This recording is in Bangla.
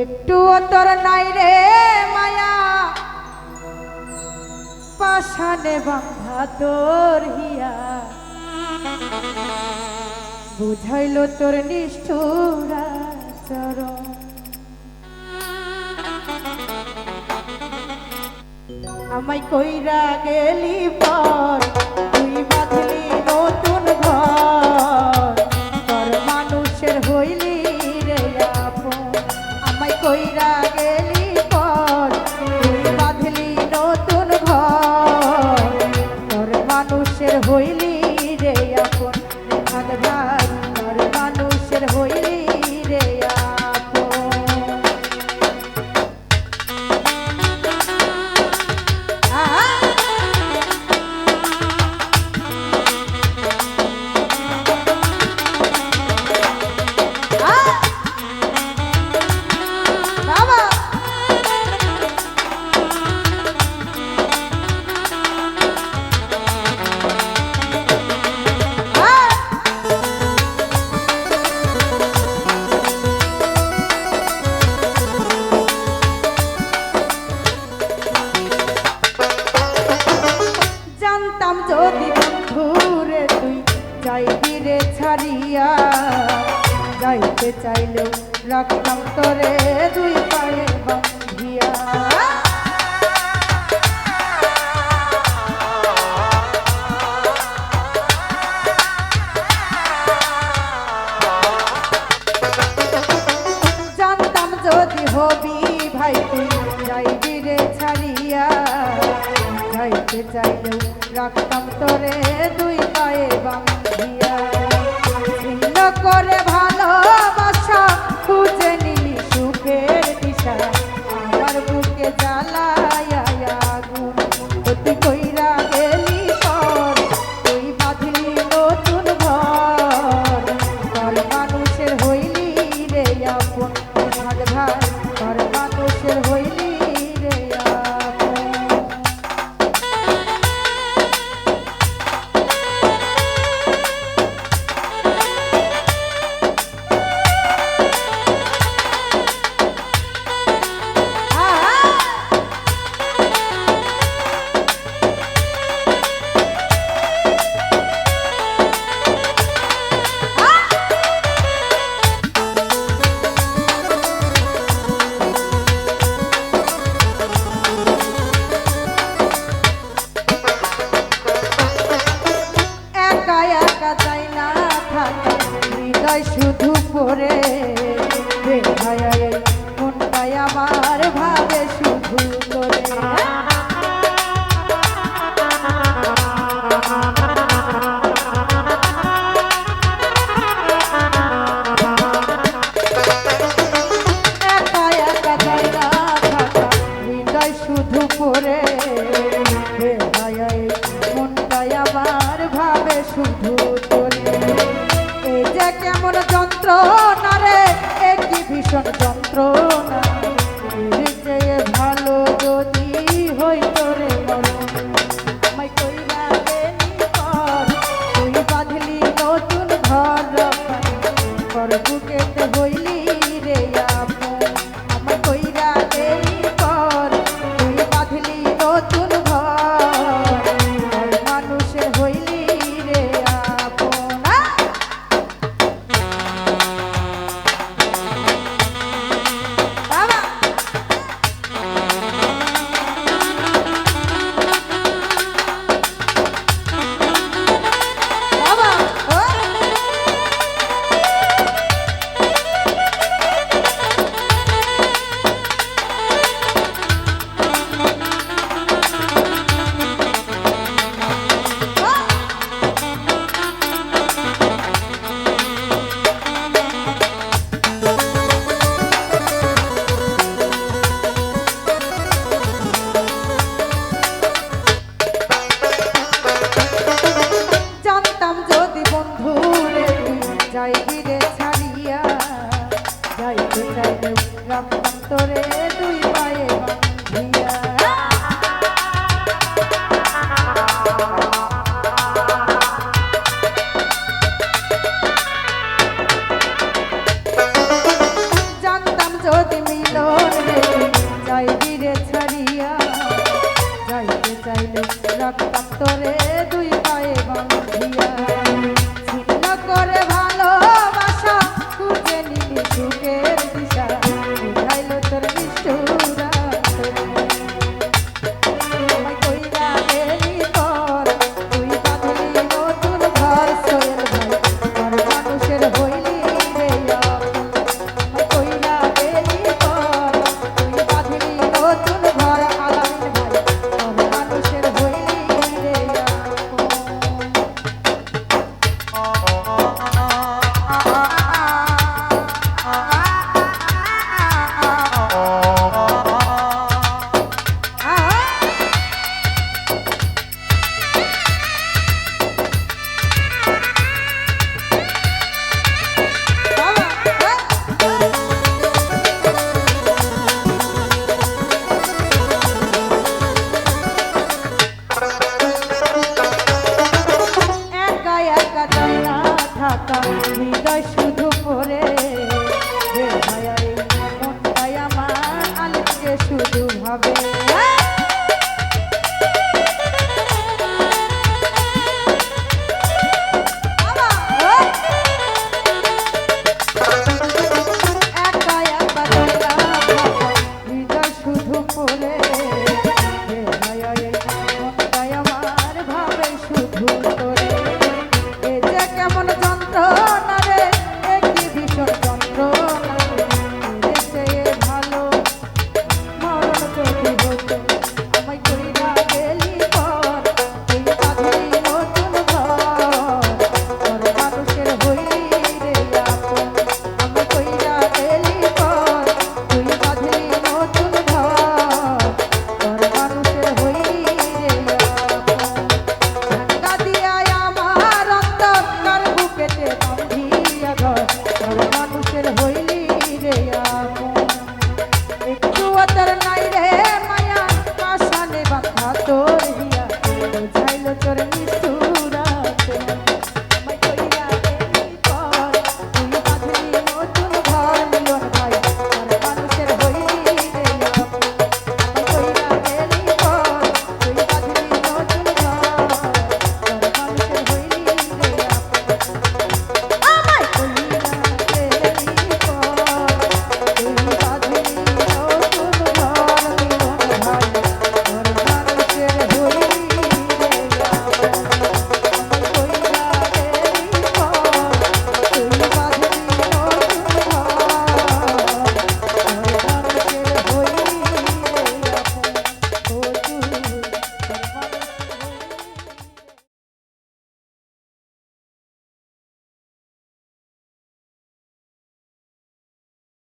একটু তোর নাই রে মায়া। পাশানে বাঁধা তোর হিয়া। বুঝাইল তোর নিষ্ঠুরা চরণ আমায় কইরা গেলি পর কইরা পাইতে চাইলেও রাখতাম তরে দুই পায়ে বাঁধিয়া। জানতাম যদি হবি ভাই তুই যাইবি রে ছাড়িয়া। যাইতে চাইলেও রাখতাম তরে Yeah. থাকা